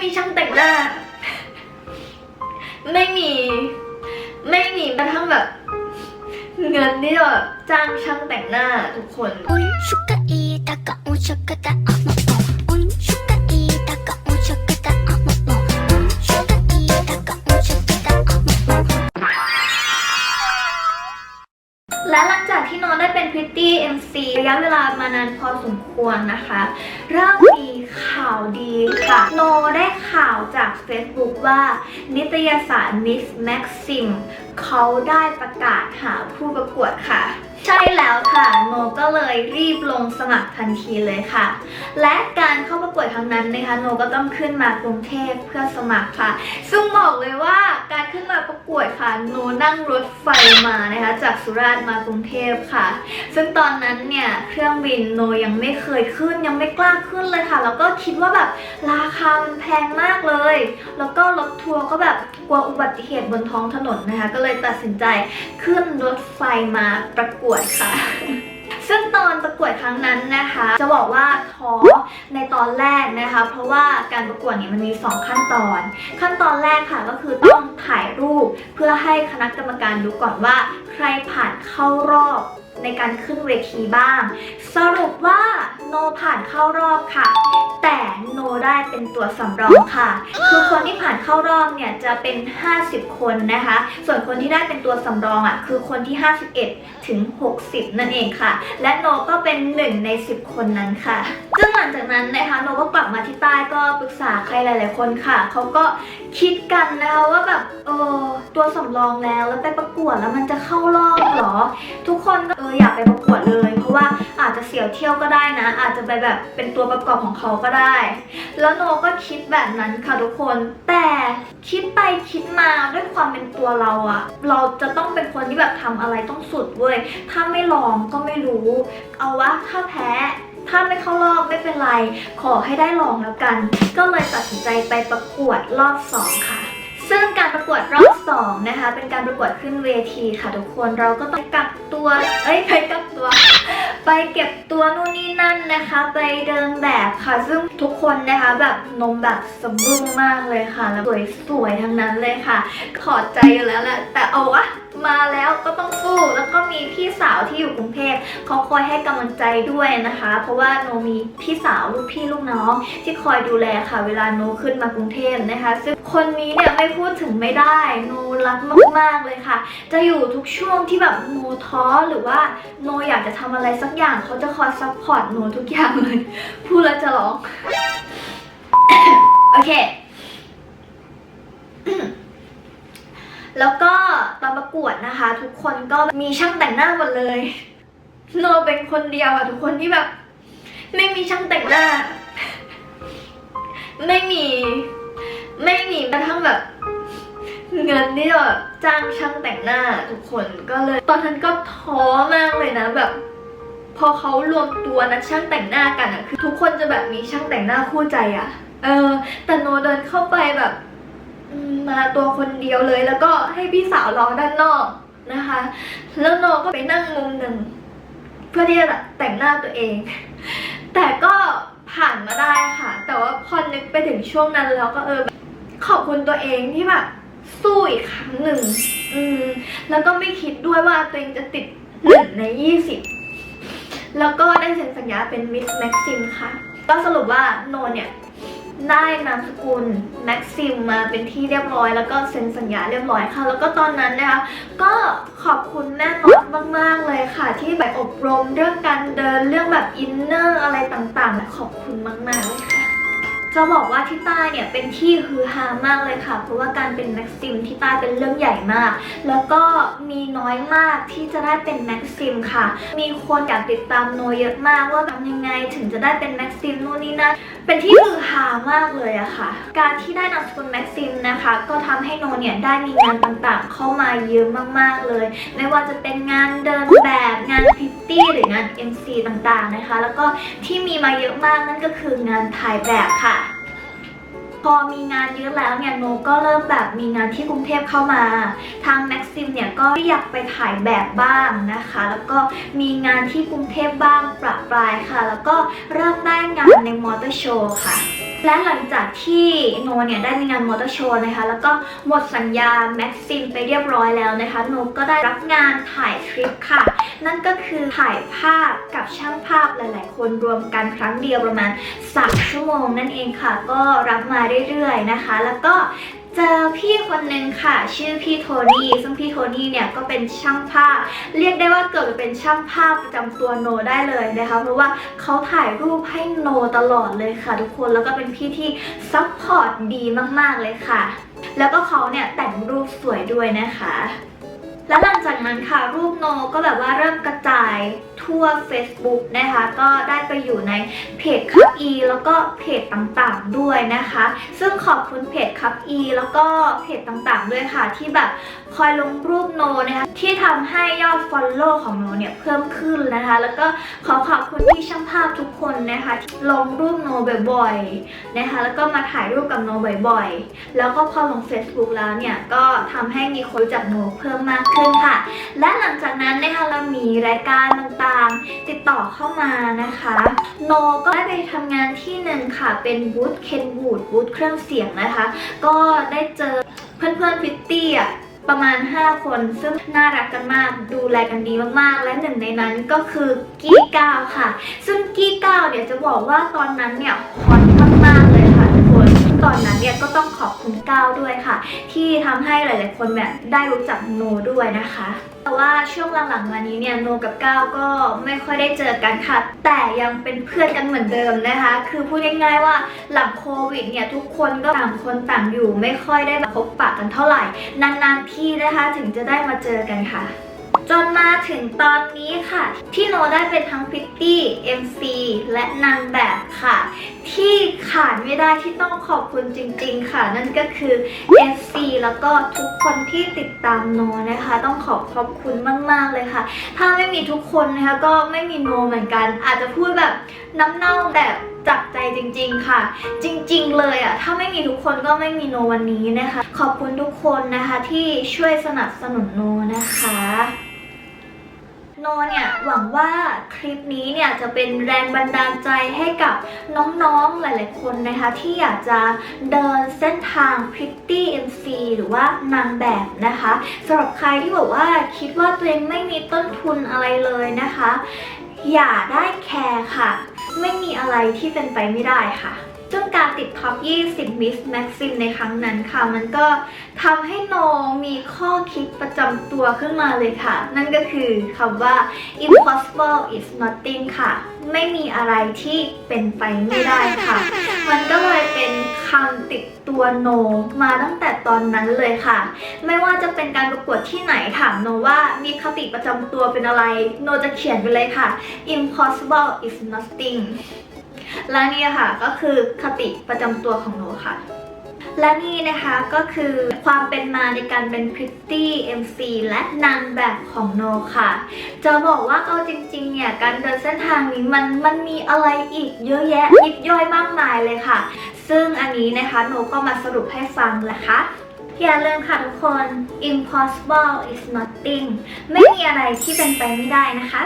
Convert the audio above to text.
มีช่างแต่งหน้า ไม่มี ไม่มีกระทั่งแบบ เงินที่จะแบบจ้างช่างแต่งหน้าทุกคนานานพอสมควรนะคะ เริ่มมีข่าวดีค่ะโนได้ข่าวจาก Facebook ว่า นิตยสาร Miss Maxim เขาได้ประกาศหาผู้ประกวดค่ะ ใช่แล้วค่ะโนก็เลยรีบลงสมัครทันทีเลยค่ะ และการเข้าประกวดครั้งนั้นนะคะโนก็ต้องขึ้นมากรุงเทพเพื่อสมัครค่ะ ซึ่งบอกเลยว่าการขึ้นมา ประกวดค่ะหนนั่งรถไฟมานะคะ จากสุราษฎร์มากรุงเทพค่ะ ซึ่งตอนนั้นเนี่ยเครื่องบินโนยังไม่เคยขึ้นยังไม่กล้าขึ้นเลยค่ะ แล้วก็คิดว่าแบบราคามันแพงมากเลย แล้วก็รถทัวร์ก็แบบกลัวอุบัติเหตุบนท้องถนนนะคะ ก็เลยตัดสินใจขึ้นรถไฟมาประกวดค่ะ ซึ่งตอนประกวดครั้งนั้นนะคะ จะบอกว่าท้อในตอนแรกนะคะ เพราะว่าการประกวดเนี่ยมันมี 2 ขั้นตอน ขั้นตอนแรกค่ะก็คือต้องถ่ายรูป เพื่อให้คณะกรรมการดูก่อนว่า ใครผ่านเข้ารอบ ในการขึ้นเวทีบ้าง สรุปว่าโนผ่านเข้ารอบค่ะ แต่โนได้เป็นตัวสำรองค่ะ คือคนที่ผ่านเข้ารอบเนี่ยจะเป็น 50 คนนะคะ ส่วนคนที่ได้เป็นตัวสำรองอะคือคนที่ 51 ถึง 60 นั่นเองค่ะ และโนก็เป็นหนึ่งใน 10 คนนั้นค่ะซึ่งหลังจากนั้นนะคะโนก็กลับมาที่ใต้ก็ปรึกษาใครหลาย ๆ คนค่ะเขาก็คิดกันนะคะว่าแบบเออตัวสำรองแล้วแล้วไปประกวดแล้วมันจะเข้ารอบหรอ ทุกคนก็เอออยากไปประกวดเลย เพราะว่าอาจจะเสียวเที่ยวก็ได้นะ อาจจะไปแบบเป็นตัวประกอบของเขาก็ได้ แล้วโนก็คิดแบบนั้นค่ะทุกคน แต่คิดไปคิดมาด้วยความเป็นตัวเราอะเราจะต้องเป็นคนที่แบบทำอะไรต้องสุดเว้ย ถ้าไม่ลองก็ไม่รู้ เอาวะถ้าแพ้ถ้าไม่เข้ารอบไม่เป็นไร ขอให้ได้ลองแล้วกัน ก็เลยตัดสินใจไปประกวดรอบสองค่ะ ซึ่งการประกวดรอบสองนะคะ เป็นการประกวดขึ้นเวทีค่ะทุกคนเราก็ต้องกักตัว เอ้ยไปกักตัว ไปเก็บตัวนู่นนี่นั่นนะคะ ไปเดินแบบค่ะ ซึ่งทุกคนนะคะแบบนมแบบสมบึ้งมากเลยค่ะ แล้วสวยๆทั้งนั้นเลยค่ะ ขอใจอยู่แล้วแหละแต่เอาวะ มาแล้วก็ต้องสู้แล้วก็มีพี่สาวที่อยู่กรุงเทพเขาคอยให้กำลังใจด้วยนะคะ เพราะว่าโนมีพี่สาวลูกพี่ลูกน้อง ที่คอยดูแลค่ะ เวลาโนขึ้นมากรุงเทพนะคะ ซึ่งคนนี้เนี่ยไม่พูดถึงไม่ได้ โนรักมากๆเลยค่ะ จะอยู่ทุกช่วงที่แบบโนท้อหรือว่าโนอยากจะทำอะไรสักอย่างเขาจะคอยซัพพอร์ตโนทุกอย่างเลยพูดแล้วจะร้องโอเค แล้วก็ตอนประกวดนะคะ ทุกคนก็มีช่างแต่งหน้าหมดเลยโนเป็นคนเดียวอะทุกคนที่แบบ ไม่มีช่างแต่งหน้า ไม่มี ไม่มีกระทั่งแบบ เงินที่จะแบบจ้างช่างแต่งหน้าทุกคนก็เลย ตอนนั้นก็ท้อมากเลยนะแบบ พอเขารวมตัวนักช่างแต่งหน้ากันอะคือทุกคนจะแบบมีช่างแต่งหน้าคู่ใจอะเออ แต่โนเดินเข้าไปแบบ มาตัวคนเดียวเลย แล้วก็ให้พี่สาวรอด้านนอกนะคะ แล้วโนก็ไปนั่งมุมหนึ่ง เพื่อที่จะแต่งหน้าตัวเอง แต่ก็ผ่านมาได้ค่ะ แต่ว่าพอนึกไปถึงช่วงนั้นแล้วก็เออขอบคุณตัวเองที่แบบสู้อีกครั้งหนึ่ง อืม แล้วก็ไม่คิดด้วยว่าตัวเองจะติดหนึ่งในยี่สิบแล้วก็ได้เซ็นสัญญาเป็นมิสแม็กซิมค่ะ ก็สรุปว่าโนเนี่ย ได้นามสกุลแม็กซิมมาเป็นที่เรียบร้อย แล้วก็เซ็นสัญญาเรียบร้อยค่ะ แล้วก็ตอนนั้นนะคะก็ขอบคุณแม่มดมาก ๆ เลยค่ะ ที่แบบอบรมเรื่องการเดินเรื่องแบบอินเนอร์อะไรต่างๆและขอบคุณมาก ๆ เลยค่ะ จะบอกว่าที่ใต้เนี่ยเป็นที่ฮือฮามากเลยค่ะ เพราะว่าการเป็นแม็กซิมที่ใต้เป็นเรื่องใหญ่มาก แล้วก็มีน้อยมากที่จะได้เป็นแม็กซิมค่ะ มีคนอยากติดตามโนเยอะมากว่าทำยังไงถึงจะได้เป็นแม็กซิมนู่นนี่นั่นเป็นที่ฮือฮามากเลยอะค่ะ การที่ได้นามสกุลแม็กซิมนะคะ ก็ทำให้โนเนี่ยได้มีงานต่างๆ เข้ามาเยอะมากๆเลย ไม่ว่าจะเป็นงานเดินแบบงานพิตตี้หรืองาน MC ต่างๆนะคะ แล้วก็ที่มีมาเยอะมากนั่นก็คืองานถ่ายแบบค่ะ พอมีงานเยอะแล้วเนี่ยโนก็เริ่มแบบมีงานที่กรุงเทพเข้ามาทางแม็กซิมเนี่ยก็อยากไปถ่ายแบบบ้างนะคะ แล้วก็มีงานที่กรุงเทพบ้างประปรายค่ะ แล้วก็เริ่มได้งานในมอเตอร์โชว์ค่ะ และหลังจากที่โนเนี่ยได้มีงานมอเตอร์โชว์นะคะ แล้วก็หมดสัญญาแม็กซิมไปเรียบร้อยแล้วนะคะโนก็ได้รับงานถ่ายทริปค่ะ นั่นก็คือถ่ายภาพกับช่างภาพหลาย ๆ คนรวมกันครั้งเดียวประมาณ3ชั่วโมงนั่นเองค่ะ ก็รับมาเรื่อย ๆ นะคะ แล้วก็ เจอพี่คนหนึ่งค่ะ ชื่อพี่โทนี่ซึ่งพี่โทนี่เนี่ยก็เป็นช่างภาพ เรียกได้ว่าเกิดเป็นช่างภาพประจำตัวโนได้เลยนะคะเพราะว่าเขาถ่ายรูปให้โนตลอดเลยค่ะ ทุกคนแล้วก็เป็นพี่ที่ซัพพอร์ตดีมากๆเลยค่ะ แล้วก็เขาเนี่ยแต่งรูปสวยด้วยนะคะ และหลังจากนั้นค่ะรูปโนก็แบบว่าเริ่มกระจายทั่ว Facebook นะคะ ก็ได้ไปอยู่ในเพจคับ E แล้วก็เพจต่างๆด้วยนะคะ ซึ่งขอบคุณเพจคับ E แล้วก็เพจต่างๆด้วยค่ะ ที่แบบคอยลงรูปโนนะคะ ที่ทำให้ยอด Follow ของโนเนี่ยเพิ่มขึ้นนะคะ แล้วก็ขอขอบคุณที่ช่างภาพทุกคนนะคะที่ลงรูปโนบ่อยๆนะคะ แล้วก็มาถ่ายรูปกับโนบ่อยๆ แล้วก็พอลง Facebook แล้วเนี่ยก็ทำให้มีคนจักโนเพิ่มมากขึ้นค่ะ และหลังจากนั้นนะคะเรามีรายการต่างๆ ติดต่อเข้ามานะคะ โนก็ได้ไปทำงานที่หนึ่งค่ะ เป็นบูธเคนบูดบูธเครื่องเสียงนะคะ ก็ได้เจอเพื่อนๆพิตตี้อะประมาณ 5 คนซึ่งน่ารักกันมากดูแลกันดีมากๆ และหนึ่งในนั้นก็คือกี้ก้าวค่ะ ซึ่งกี้ก้าวเนี่ยจะบอกว่าตอนนั้นเนี่ยฮอต -19 ด้วยค่ะ ที่ทำให้หลายๆคนแบบได้รู้จักโนด้วยนะคะ แต่ว่าช่วงหลังๆมานี้เนี่ยโนกับก้าวก็ไม่ค่อยได้เจอกันค่ะ แต่ยังเป็นเพื่อนกันเหมือนเดิมนะคะ คือพูดง่ายๆว่าหลังโควิดเนี่ยทุกคนก็ต่างคนต่างอยู่ ไม่ค่อยได้พบปะกันเท่าไหร่ นานๆที่นะคะถึงจะได้มาเจอกันค่ะ จนมาถึงตอนนี้ค่ะ ที่โนได้เป็นทั้งพิตตี้ MC และนางแบบค่ะ ที่ขาดไม่ได้ที่ต้องขอบคุณจริง ๆ ค่ะ นั่นก็คือ FC แล้วก็ทุกคนที่ติดตามโนนะคะ ต้องขอขอบคุณมาก ๆ เลยค่ะ ถ้าไม่มีทุกคนนะคะก็ไม่มีโนเหมือนกัน อาจจะพูดแบบน้ำเน่าแบบจากใจจริง ๆ ค่ะ จริง ๆ เลยอะถ้าไม่มีทุกคนก็ไม่มีโนวันนี้นะคะ ขอบคุณทุกคนนะคะที่ช่วยสนับสนุนโนนะคะ โนเนี่ยหวังว่าคลิปนี้เนี่ยจะเป็นแรงบันดาลใจให้กับน้องๆหลายๆคนนะคะ ที่อยากจะเดินเส้นทาง Pretty MC หรือว่านางแบบนะคะสำหรับใครที่บอกว่าคิดว่าตัวเองไม่มีต้นทุนอะไรเลยนะคะ อย่าได้แคร์ค่ะ ไม่มีอะไรที่เป็นไปไม่ได้ค่ะ ซึ่งการติดท็อป 20 Miss Maxim ในครั้งนั้นค่ะ มันก็ทำให้น้อมีข้อคิดประจำตัวขึ้นมาเลยค่ะ นั่นก็คือคำว่า impossible is nothing ค่ะ ไม่มีอะไรที่เป็นไปไม่ได้ค่ะ มันก็เลยเป็นคำติดตัวโนมาตั้งแต่ตอนนั้นเลยค่ะ ไม่ว่าจะเป็นการประกวดที่ไหนถามโนว่ามีคติประจำตัวเป็นอะไร โนจะเขียนไปเลยค่ะ impossible is nothing และนี่ค่ะก็คือคติประจำตัวของโนค่ะ และนี่นะคะก็คือความเป็นมาในการเป็นพริตตี้ MC และนางแบบของโนค่ะ จะบอกว่าเอาจริงๆเนี่ยการเดินเส้นทางนี้มันมันมีอะไรอีกเยอะแยะยิบย่อยมากมายเลยค่ะ ซึ่งอันนี้นะคะโนก็มาสรุปให้ฟังนะคะอย่าลืมค่ะทุกคน impossible is nothing ไม่มีอะไรที่เป็นไปไม่ได้นะคะ